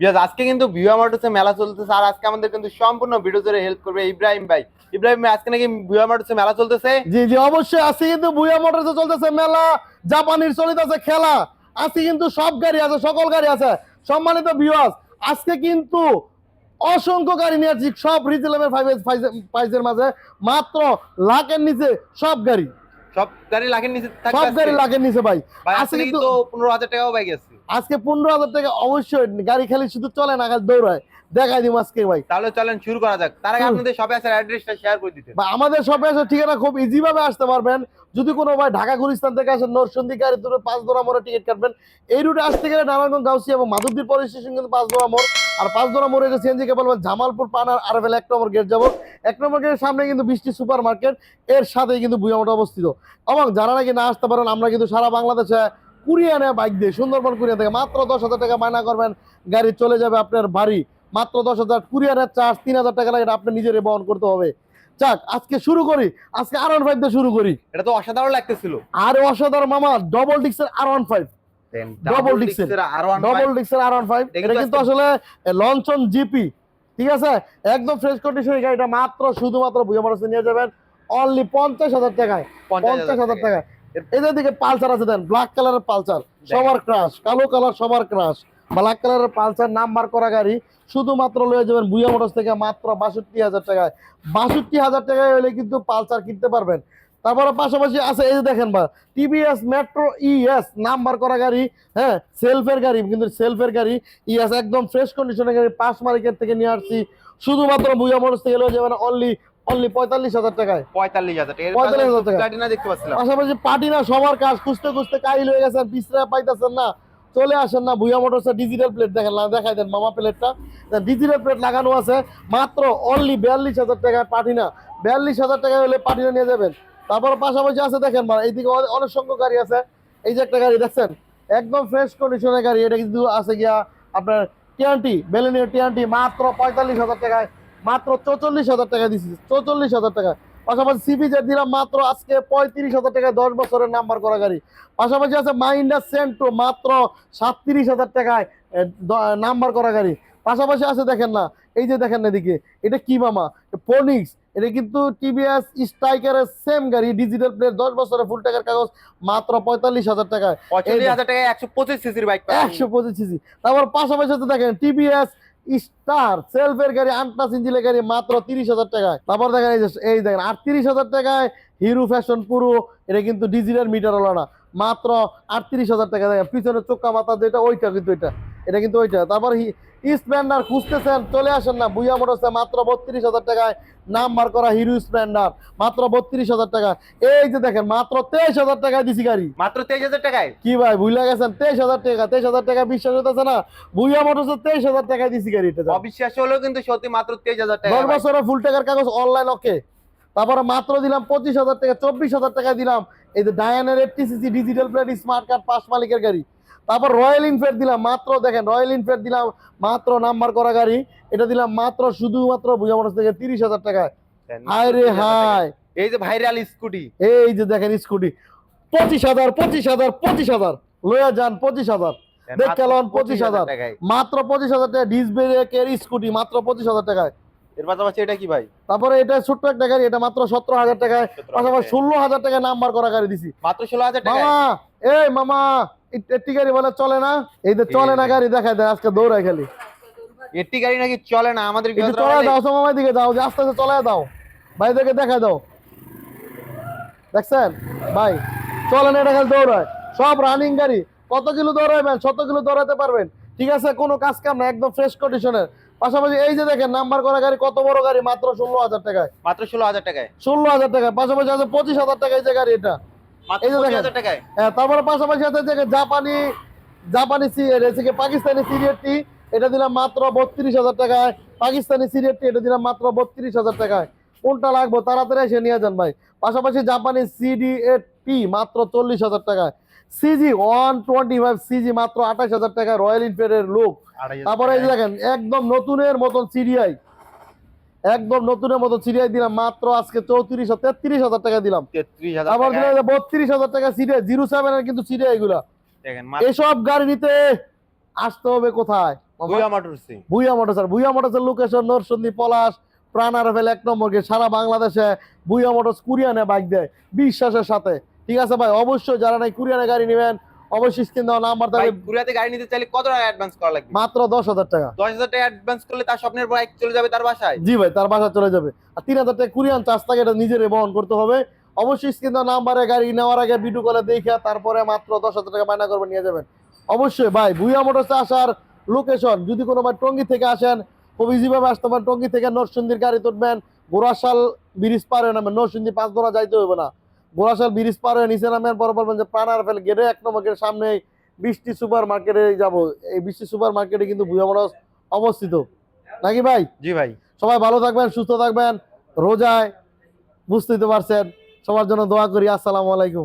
Because আজকে কিন্তু ভিউয়া মোটরসে মেলা চলতেছে আর আজকে আমাদের কিন্তু সম্পূর্ণ ভিডিও ধরে হেল্প করবে ইব্রাহিম ভাই। ইব্রাহিম ভাই, আজকে নাকি ভিউয়া মোটরসে মেলা চলতেছে? জি জি, অবশ্যই। আজকে কিন্তু বুয়া মোটরসে চলতেছে মেলা। জাপানির চলিতেছে খেলা। আজকে কিন্তু সব গাড়ি আছে, সকল গাড়ি আছে। সম্মানিত ভিউয়ার্স আজকে কিন্তু অসংখ্য গাড়ি নিয়ে আসছি। সব রিজনেবল প্রাইসের মাঝে। মাত্র লাখের নিচে সব গাড়ি। সব গাড়ি লাখের নিচে থাকবে সব গাড়ি লাখের নিচে ভাই। আজকে কিন্তু- পনেরো হাজার টাকাও আজকে পনেরো হাজার টাকা অবশ্যই গাড়ি খালি শুধু চলে না দৌড়ায়। দেখাই দিব আজকে ভাই। তাহলে চলেন শুরু করা যাক। তার আগে আপনাদের সবাই আসার অ্যাড্রেসটা শেয়ার করে দিতে। আমাদের শপে এসে ঠিকানা খুব ইজি ভাবে আসতে পারবেন। যদি কোনো ভাই ঢাকা গুলিস্তান থেকে আসেন নরসন্দী গাড়ি দূরে পাঁচ দোড়া মোড়ে টিকিট কাটবেন। এই রুটে আসতে গেলে নারায়ণগঞ্জ গাউসি এবং মাধবদীর পরে স্টেশন কিন্তু পাঁচ দোড়া মোড়। আর পাঁচ দোড়া মোড়ে এসে সিএনজি কে বলবেন জামালপুর পানার আর এক নম্বর গেট যাব। এক নম্বর গেটের সামনে কিন্তু বৃষ্টি সুপার মার্কেট এর সাথেই কিন্তু বুয়ামোটা অবস্থিত। এবং যারা নাকি না আসতে পারেন আমরা কিন্তু সারা বাংলাদেশে কুরিয়ানে বাইক দিয়ে। সুন্দরবন কুরিয়ান থেকে মাত্র দশ হাজার টাকা মায়না করবেন গাড়ি চলে যাবে আপনার বাড়ি। মাত্র দশ হাজার কুরিয়ানের চার্জ তিন হাজার টাকা লাগে আপনি নিজেরই বহন করতে হবে। যাক আজকে শুরু করি আজকে আর ওয়ান ফাইভ দিয়ে শুরু করি। এটা তো অসাধারণ লাগতেছিল। আর অসাধারণ মামা double ডিক্সের R one five double one double ডিক্সের আর ওয়ান ফাইভ এটা কিন্তু আসলে লঞ্চন জিপি। ঠিক আছে? একদম ফ্রেশ কন্ডিশনের গাড়িটা মাত্র শুধুমাত্র মানুষ নিয়ে যাবেন অনলি পঞ্চাশ হাজার টাকায়। পঞ্চাশ হাজার টাকায়। এদের দিকে পালসার আছে দেন ব্ল্যাক কালারের পালসার সবার ক্রাশ কালো কালার সবার ক্রাশ ব্ল্যাক কালারের পালসার নাম্বার করা গাড়ি শুধুমাত্র লয়ে যাবেন বুয়া মোটরস থেকে মাত্র বাষট্টি হাজার টাকায়। বাষট্টি হাজার টাকায় হলে কিন্তু পালসার কিনতে পারবেন। তারপরে পাশাপাশি আছে এই যে দেখেন বা টিভিএস মেট্রো ইএস নাম্বার করা গাড়ি হ্যাঁ সেলফের গাড়ি কিন্তু সেলফের গাড়ি ইএস একদম ফ্রেশ কন্ডিশনের গাড়ি পাঁচ মার্কেট থেকে নিয়ে আসছি। শুধুমাত্র বুয়া মোটরস থেকে লয়ে যাবেন অনলি অনলি পঁয়তাল্লিশ হাজার টাকায়। পঁয়তাল্লিশ হাজার টাকা এর 45,000 টাকা। গাড়ি না দেখতে পাচ্ছিলাম। পাশাপাশি পার্টি না সবার কাজ খুঁজতে খুঁজতে কাইল হয়ে গেছেন পিছরা পাইতেছেন না। চলে আসেন না ভুয়া মোটরসের ডিজিটাল প্লেট দেখেন না দেখাই দেন মামা প্লেটটা ডিজিটাল প্লেট লাগানো আছে মাত্র অনলি বিয়াল্লিশ হাজার টাকায় পার্টি না বিয়াল্লিশ হাজার টাকা হলে পার্টিনা নিয়ে যাবেন। তারপর পাশাপাশি আছে দেখেন মা এইদিকে অনে- অনেক সংখ্যক গাড়ি আছে। এই যে একটা গাড়ি দেখছেন, একদম ফ্রেশ কন্ডিশনের গাড়ি, এটা কিন্তু আছে গিয়া আপনার টিয়ান্টি বেলেনিও টিয়ান্টি মাত্র পঁয়তাল্লিশ হাজার টাকায়, মাত্র চৌচল্লিশ হাজার টাকা দিচ্ছি চৌচল্লিশ হাজার টাকা। পাশাপাশি সিবিজে দিলাম মাত্র আজকে পঁয়ত্রিশ হাজার টাকায়, দশ বছরের নাম্বার করা গাড়ি। পাশাপাশি আছে মাইন্ডা সেন্ট্রো মাত্র সাতত্রিশ হাজার টাকায় নাম্বার করা গাড়ি। পাশাপাশি আছে দেখেন না, এই যে দেখেন না এদিকে, এটা কি মামা? পনিক্স এটা কিন্তু টিভিএস স্ট্রাইকারের সেম গাড়ি ডিজিটাল প্লেট দশ বছরের ফুল টাকার কাগজ মাত্র পঁয়তাল্লিশ হাজার টাকায় পঁয়তাল্লিশ হাজার টাকায় একশো পঁচিশ সিসির বাইক একশো পঁচিশ সিসি তারপর পাশাপাশি আছে দেখেন টিভিএস স্টার সেলফের গাড়ি আন্টাস ইঞ্জিনের গাড়ি মাত্র তিরিশ হাজার টাকায়। তারপর দেখেন এই যে এই দেখেন আটত্রিশ হাজার টাকায় হিরো ফ্যাশন পুরো এটা কিন্তু ডিজিটাল মিটার হলো না। মাত্র আটত্রিশ হাজার টাকা দেখেন পিছনে চোখা মাথা যেটা ওইটা কিন্তু এটা। এটা কিন্তু ওইটা। তারপর স্প্লেন্ডার খুঁজতেছেন চলে আসেন না। বুয়া মোটরসে মাত্র বত্রিশ হাজার টাকায় নাম্বার করা হিরো স্প্লেন্ডার মাত্র বত্রিশ হাজার টাকা। এই যে দেখেন মাত্র তেইশ হাজার টাকায় দিছি গাড়ি। মাত্র তেইশ হাজার টাকায়? কি ভাই ভুলে গেছেন? তেইশ হাজার টাকা তেইশ হাজার টাকা বিশ্বাস হতেছে না? বুইয়া মোটরসে তেইশ হাজার টাকা দিছি গাড়িটা অবিশ্বাস হলেও কিন্তু সত্যি মাত্র তেইশ হাজার টাকা দশ বছরের ফুল টাকার কাগজ অনলাইন ওকে তারপরে মাত্র দিলাম পঁচিশ হাজার টাকা চব্বিশ হাজার টাকা দিলাম। এই যে ডায়ানের FTCC digital plate smart card পাঁচ মালিকের গাড়ি। তারপর রয়্যাল ইনফিল্ড দিলাম মাত্র দেখেন রয়্যাল ইনফিল্ড দিলাম মাত্র নাম্বার করা গাড়ি এটা দিলাম মাত্র শুধুমাত্র বুঝা মোটরস থেকে তিরিশ হাজার টাকায়। রে এই যে ভাইরাল স্কুটি। এই যে দেখেন স্কুটি পঁচিশ হাজার পঁচিশ হাজার পঁচিশ হাজার লয়া যান পঁচিশ হাজার। দেখে লন পঁচিশ হাজার মাত্র পঁচিশ হাজার টাকা ডিস ব্রেকের স্কুটি মাত্র পঁচিশ হাজার টাকায়। এর পাশাপাশি এটা কি ভাই? তারপরে এটা ছোট্ট একটা গাড়ি এটা মাত্র সতেরো হাজার টাকায়। পাশাপাশি ষোলো হাজার টাকায় নাম্বার করা গাড়ি দিছি। মাত্র ষোলো হাজার টাকা মামা এই মামা একটি গাড়ি বলে চলে না? এই যে চলে না গাড়ি দেখায় দেয় আজকে দৌড়ায় খালি। একটি গাড়ি নাকি চলে না? আমাদের চলে দাও সময় দিকে দাও যে আস্তে আস্তে চলে দাও ভাই দেখে দেখা দাও। দেখছেন? ভাই চলে না এটা খালি দৌড়ায়। সব রানিং গাড়ি। কত কিলো দৌড়াইবেন? শত কিলো দৌড়াতে পারবেন। ঠিক আছে কোনো কাজ কাম না একদম ফ্রেশ কন্ডিশনের পাশাপাশি এই যে দেখেন নাম্বার করা গাড়ি কত বড় গাড়ি? মাত্র ষোলো হাজার টাকায়। মাত্র ষোলো হাজার টাকায়। ষোলো হাজার টাকায়। পাশাপাশি আছে পঁচিশ হাজার টাকা এই যে গাড়ি এটা। হ্যাঁ, তারপরে পাশাপাশি আছে জাপানি জাপানি পাকিস্তানি সিরিয়ালটি এটা দিলাম মাত্র বত্রিশ হাজার টাকায়। পাকিস্তানি সিরিয়ালটি এটা দিলাম মাত্র বত্রিশ হাজার টাকায়। কোনটা লাগবে? তাড়াতাড়ি এসে নিয়ে যান ভাই। পাশাপাশি জাপানি সিডি টি মাত্র চল্লিশ হাজার টাকায়। CG one twenty five CG মাত্র আঠাশ হাজার টাকায় রয়্যাল এনফিল্ডের লোক। তারপরে এই দেখেন একদম নতুনের মতন সিরিয়াই একদম নতুনের মতো সিরিয়াই দিলাম মাত্র আজকে চৌত্রিশ তেত্রিশ হাজার টাকা দিলাম। আবার দিলাম বত্রিশ হাজার টাকা সিরিয়া জিরো সেভেন এর কিন্তু সিরিয়া এগুলা। এসব গাড়ি নিতে আসতে হবে কোথায়? ভুয়া মোটরসে ভুইয়া মোটরস ভুইয়া মোটরসের লোকেশন নরসন্দী পলাশ প্রাণার ফেল এক নম্বর গেট সারা বাংলাদেশে ভুইয়া মোটরস কুরিয়ানে বাইক দেয় বিশ্বাসের সাথে। ঠিক আছে ভাই অবশ্যই যারা নাই কুরিয়ানে গাড়ি নেবেন অবশ্যই স্ক্রিন দেওয়া নাম্বার থাকবে। গাড়ি নিতে চাইলে কত টাকা অ্যাডভান্স করা লাগবে? মাত্র দশ হাজার টাকা। দশ হাজার টাকা অ্যাডভান্স করলে তার স্বপ্নের বাইক চলে যাবে তার বাসায়? জি ভাই তার বাসা চলে যাবে। আর তিন হাজার টাকা কুরিয়ান চার্জ থাকে এটা নিজেরই বহন করতে হবে। অবশ্যই স্ক্রিন দেওয়া নাম্বারে গাড়ি নেওয়ার আগে ভিডিও কলে দেখে তারপরে মাত্র দশ হাজার টাকা বায়না করবে নিয়ে যাবেন। অবশ্যই ভাই ভুইয়া মোটরসে আসার লোকেশন যদি কোনো ভাই টঙ্গি থেকে আসেন খুব ইজিভাবে আসতে পারেন। টঙ্গি থেকে নরসিংদীর গাড়ি তুলবেন। গোড়াশাল ব্রিজ পারে নরসিংদী পাঁচ দোড়া যাইতে হবে না। গোড়াশাল ব্রিজ পার হয়ে নিচে নামেন পরে বলবেন যে প্রাণার ফেল গেটে এক নম্বর সামনে বৃষ্টি সুপার মার্কেটে যাব। এই বৃষ্টি সুপার মার্কেটে কিন্তু ভুয়া মোটরস অবস্থিত। নাকি ভাই? জি ভাই। সবাই ভালো থাকবেন সুস্থ থাকবেন রোজায় বুঝতেই তো পারছেন। সবার জন্য দোয়া করি। আসসালামু আলাইকুম।